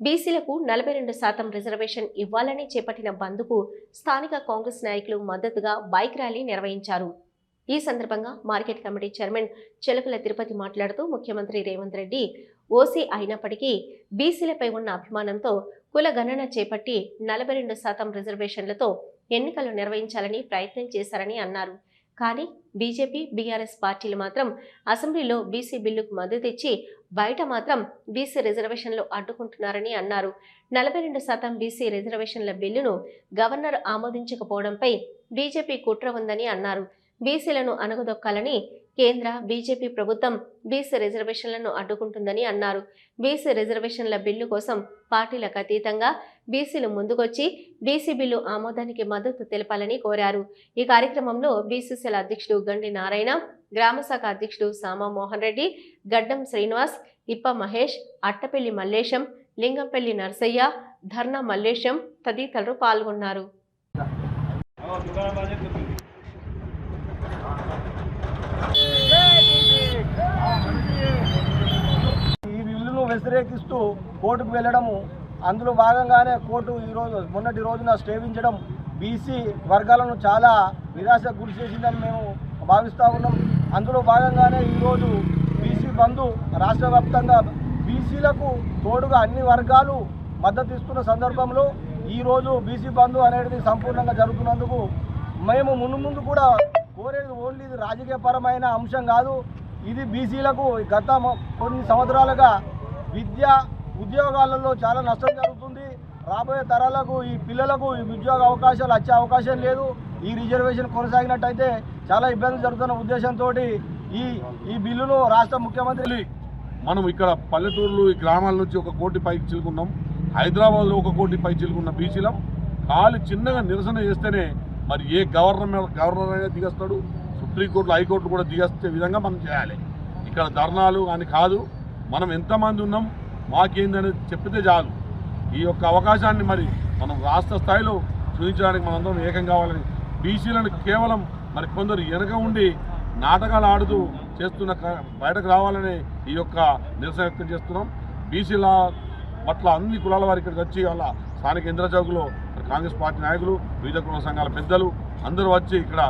బీసీలకు నలభై రెండు శాతం రిజర్వేషన్ ఇవ్వాలని చేపట్టిన బంద్కు స్థానిక కాంగ్రెస్ నాయకులు మద్దతుగా బైక్ ర్యాలీ నిర్వహించారు. ఈ సందర్భంగా market committee chairman Chelakala Tirupati మాట్లాడుతూ ముఖ్యమంత్రి రేవంత్ రెడ్డి ఓసీ అయినప్పటికీ బీసీలపై ఉన్న అభిమానంతో కుల గణన చేపట్టి నలభై రెండు శాతం రిజర్వేషన్లతో ఎన్నికలు నిర్వహించాలని ప్రయత్నం చేశారని అన్నారు. కానీ బీజేపీ బీఆర్ఎస్ పార్టీలు మాత్రం అసెంబ్లీలో బీసీ బిల్లుకు మద్దతు ఇచ్చి బయట మాత్రం బీసీ రిజర్వేషన్లు అడ్డుకుంటున్నారని అన్నారు. నలభై రెండు శాతం బీసీ రిజర్వేషన్ల బిల్లును గవర్నర్ ఆమోదించకపోవడంపై బీజేపీ కుట్ర ఉందని అన్నారు. బీసీలను అణగదొక్కాలని కేంద్ర బీజేపీ ప్రభుత్వం బీసీ రిజర్వేషన్లను అడ్డుకుంటుందని అన్నారు. బీసీ రిజర్వేషన్ల బిల్లు కోసం పార్టీలకు అతీతంగా బీసీలు ముందుకొచ్చి బీసీ బిల్లు ఆమోదానికి మద్దతు తెలపాలని కోరారు. ఈ కార్యక్రమంలో బీసీసీల అధ్యక్షుడు గండి నారాయణ గ్రామశాఖ అధ్యక్షుడు సామా మోహన్ రెడ్డి గడ్డం శ్రీనివాస్ ఇప్ప మహేష్ అట్టపెల్లి మల్లేశం లింగంపల్లి నర్సయ్య ధర్నా మల్లేశం తదితరులు పాల్గొన్నారు. ఈ బిల్లును వ్యతిరేకిస్తూ కోర్టుకు వెళ్ళడము అందులో భాగంగానే కోర్టు ఈరోజు మొన్నటి రోజున స్టేవించడం బీసీ వర్గాలను చాలా నిరాశకు గురి చేసిందని మేము భావిస్తూ ఉన్నాం. అందులో భాగంగానే ఈరోజు బీసీ బంధు రాష్ట్ర వ్యాప్తంగా బీసీలకు తోడుగా అన్ని వర్గాలు మద్దతు ఇస్తున్న సందర్భంలో ఈరోజు బీసీ బంధు అనేది సంపూర్ణంగా జరుగుతున్నందుకు మేము ముందు ముందు కూడా కోరేది ఓన్లీ ఇది రాజకీయపరమైన అంశం కాదు. ఇది బీసీలకు గత కొన్ని సంవత్సరాలుగా విద్య ఉద్యోగాలలో చాలా నష్టం జరుగుతుంది. రాబోయే తరాలకు ఈ పిల్లలకు ఈ ఉద్యోగ అవకాశాలు వచ్చే అవకాశం లేదు. ఈ రిజర్వేషన్ కొనసాగినట్టయితే చాలా ఇబ్బందులు జరుగుతున్న ఉద్దేశంతో ఈ ఈ బిల్లును రాష్ట్ర ముఖ్యమంత్రి మనం ఇక్కడ పల్లెటూర్లు ఈ గ్రామాల నుంచి ఒక కోటి పైకి చిలుకున్నాం. హైదరాబాద్లో ఒక కోటి పై చిలుకున్న బీసీలం. కాలు చిన్నగా నిరసన చేస్తేనే మరి ఏ గవర్నర్ గవర్నర్ అయినా దిగస్తాడు. సుప్రీంకోర్టులు హైకోర్టు కూడా దిగస్తే విధంగా మనం చేయాలి. ఇక్కడ ధర్నాలు అని కాదు మనం ఎంతమంది ఉన్నాం మాకేందని చెప్పితే చాలు. ఈ యొక్క అవకాశాన్ని మరి మనం రాష్ట్ర స్థాయిలో చూపించడానికి మనందరం ఏకం కావాలని బీసీలను కేవలం మరి కొందరు వెనక ఉండి నాటకాలు ఆడుతూ చేస్తున్న బయటకు రావాలని ఈ యొక్క నిరసన వ్యక్తం చేస్తున్నాం. బీసీల పట్ల అన్ని కులాల వారి ఇక్కడికి వచ్చి వాళ్ళ స్థానిక ఇంద్ర చౌక్లో కాంగ్రెస్ పార్టీ నాయకులు వివిధ కుల సంఘాల పెద్దలు అందరూ వచ్చి ఇక్కడ